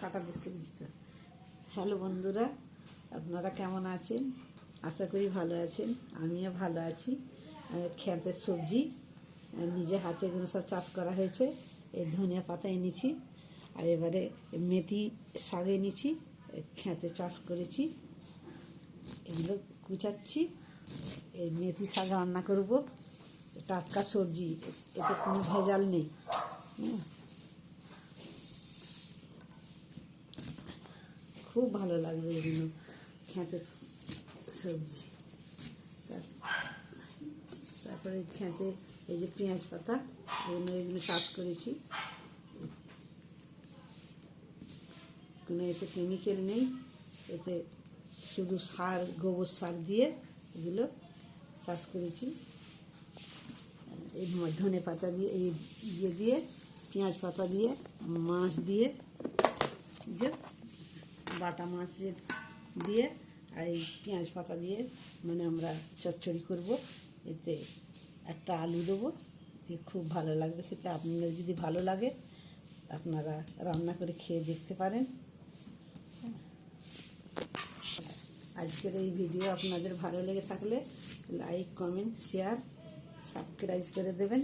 কাটা দেখতে বুঝতে হ্যালো বন্ধুরা, আপনারা কেমন আছেন? আশা করি ভালো আছেন, আমিও ভালো আছি। ক্ষেতের সবজি নিজে হাতে এগুলো সব চাষ করা হয়েছে। এই ধনিয়া পাতা এনেছি, আর এবারে মেথি শাক এনেছি খেতে চাষ করেছি। এগুলো কুচাচ্ছি, এই মেথি শাক রান্না করব। টাটকা সবজি, এতে কোনো ভেজাল নেই। হ্যাঁ খুব ভালো লাগবে এগুলো, খেতে সবজি। তার- তারপরে খেতে এই যে পেঁয়াজ পাতা, এগুলো এগুলো চাষ করেছি। কোনো এতে কেমিক্যাল নেই, এতে শুধু সার, গোবর সার দিয়ে এগুলো চাষ করেছি। এই ধনে পাতা দিয়ে, এই ইয়ে দিয়ে, পেঁয়াজ পাতা দিয়ে, মাছ দিয়ে, যে বাটা মাছের দিয়ে আর এই পেঁয়াজ পাতা দিয়ে মানে আমরা চচ্চড়ি করব। এতে একটা আলু দেবো। খুব ভালো লাগবে খেতে। আপনাদের যদি ভালো লাগে, আপনারা রান্না করে খেয়ে দেখতে পারেন। আজকের এই ভিডিও আপনাদের ভালো লেগে থাকলে লাইক, কমেন্ট, শেয়ার, সাবস্ক্রাইব করে দেবেন।